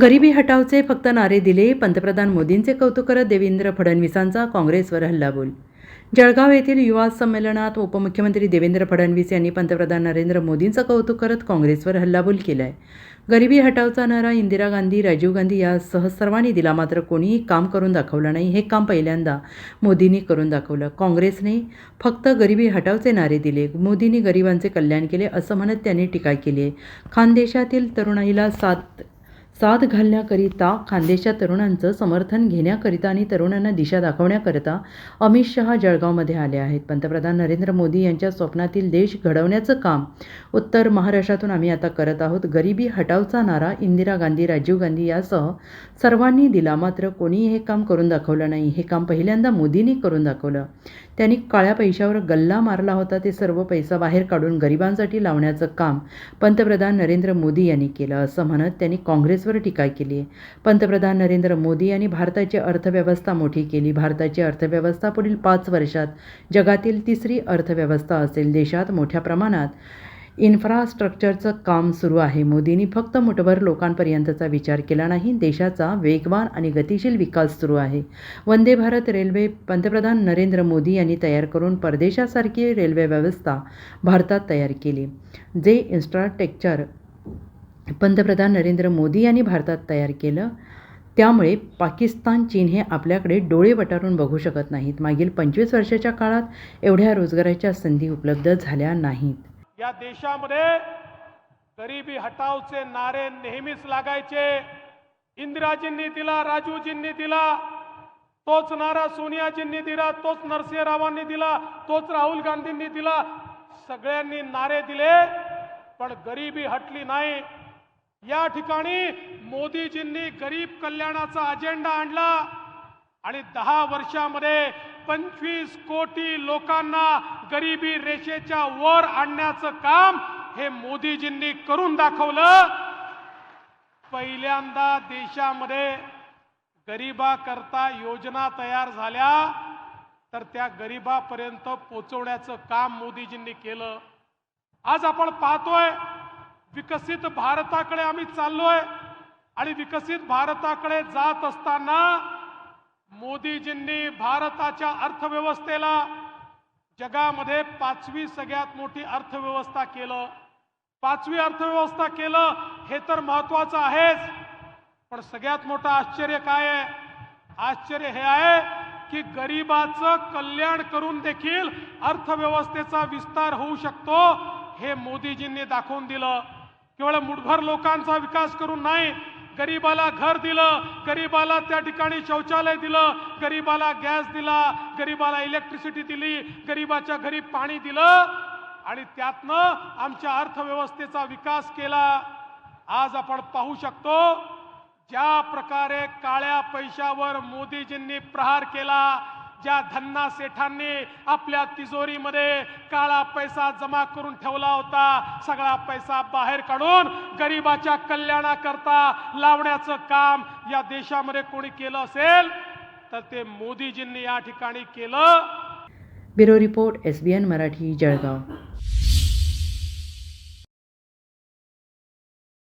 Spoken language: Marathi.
गरिबी हटावचे फक्त नारे दिले पंतप्रधान मोदींचे कौतुक करत देवेंद्र फडणवीसांचा काँग्रेसवर हल्लाबोल. जळगाव येथील युवा संमेलनात उपमुख्यमंत्री देवेंद्र फडणवीस यांनी पंतप्रधान नरेंद्र मोदींचं कौतुक करत काँग्रेसवर हल्लाबोल केला आहे गरिबी हटावचा नारा इंदिरा गांधी राजीव गांधी यासह सर्वांनी दिला मात्र कोणीही काम करून दाखवलं नाही. हे काम पहिल्यांदा मोदींनी करून दाखवलं. काँग्रेसने फक्त गरिबी हटावचे नारे दिले मोदींनी गरिबांचे कल्याण केले असं म्हणत त्यांनी टीका केली आहे. खानदेशातील तरुणाईला सात साथ घालण्याकरिता खानदेशच्या तरुणांचं समर्थन घेण्याकरिता आणि तरुणांना दिशा दाखवण्याकरिता अमित शहा जळगावमध्ये आले आहेत. पंतप्रधान नरेंद्र मोदी यांच्या स्वप्नातील देश घडवण्याचं काम उत्तर महाराष्ट्रातून आम्ही आता करत आहोत. गरिबी हटावचा नारा इंदिरा गांधी राजीव गांधी यासह सर्वांनी दिला. मात्र कोणीही हे काम करून दाखवलं नाही. हे काम पहिल्यांदा मोदींनी करून दाखवलं. त्यांनी काळ्या पैशावर गल्ला मारला होता. ते सर्व पैसा बाहेर काढून गरिबांसाठी लावण्याचं काम पंतप्रधान नरेंद्र मोदी यांनी केलं. असं म्हणत त्यांनी काँग्रेस काँग्रेसवर टीका केली पंतप्रधान नरेंद्र मोदी यांनी भारताची अर्थव्यवस्था मोठी केली. भारताची अर्थव्यवस्था पुढील पाच वर्षात जगातील तिसरी अर्थव्यवस्था असेल. देशात मोठ्या प्रमाणात इन्फ्रास्ट्रक्चरचं काम सुरू आहे. मोदींनी फक्त मुठभर लोकांपर्यंतचा विचार केला नाही देशाचा वेगवान आणि गतिशील विकास सुरू आहे. वंदे भारत रेल्वे पंतप्रधान नरेंद्र मोदी यांनी तयार करून परदेशासारखी रेल्वे व्यवस्था भारतात तयार केली. जे इन्फ्रास्ट्रक्चर पंतप्रधान नरेंद्र मोदी यांनी भारतात तयार केलं. त्यामुळे पाकिस्तान चीन हे आपल्याकडे डोळे वटारून बघू शकत नाहीत. मागील पंचवीस वर्षाच्या काळात एवढ्या रोजगाराच्या संधी उपलब्ध झाल्या नाहीत. या देशामध्ये गरिबी हटावचे नारे नेहमीच लागायचे. इंदिराजींनी दिला राजूजींनी दिला तोच नारा सोनियाजींनी दिला तोच नरसिंहरावांनी दिला तोच राहुल गांधींनी दिला. सगळ्यांनी नारे दिले पण गरिबी हटली नाही. या ठिकाणी मोदीजींनी गरीब कल्याणाचा अजेंडा आणला आणि दहा वर्षामध्ये पंचवीस कोटी लोकांना गरिबी रेषेच्या वर आणण्याचं काम हे मोदीजींनी करून दाखवलं. पहिल्यांदा देशामध्ये गरिबाकरता योजना तयार झाल्या तर त्या गरिबापर्यंत पोचवण्याचं काम मोदीजींनी केलं. आज आपण पाहतोय विकसित भारताकडे आम्ही चाललोय. आणि विकसित भारताकडे जात असताना मोदीजींनी भारताच्या अर्थव्यवस्थेला जगामध्ये पाचवी सगळ्यात मोठी अर्थव्यवस्था केलं. पाचवी अर्थव्यवस्था केलं हे तर महत्वाचं आहेच. पण सगळ्यात मोठं आश्चर्य काय आहे? आश्चर्य हे आहे की गरिबाचं कल्याण करून देखील अर्थव्यवस्थेचा विस्तार होऊ शकतो हे मोदीजींनी दाखवून दिलं. केवळ मुठभर लोकांचा विकास करून नाही गरीबाला घर दिलं गरीबाला त्या ठिकाणी शौचालय दिलं गरीबाला गॅस दिला गरीबाला इलेक्ट्रिसिटी दिली गरीबाच्या घरी पाणी दिलं आणि त्यातनं आमच्या अर्थव्यवस्थेचा विकास केला. आज आपण पाहू शकतो ज्या प्रकारे काळ्या पैशावर मोदीजींनी प्रहार केला ज्या धन्ना सेठांनी आपल्या तिजोरीमध्ये काळा पैसा जमा करून ठेवला होता सगळा पैसा बाहेर काढून गरिबाच्या कल्याणाकरता लावण्याचं काम या देशामध्ये कोणी केलं असेल तर ते मोदीजींनी या ठिकाणी केलं. Bureau report S B N Marathi Jalgaon.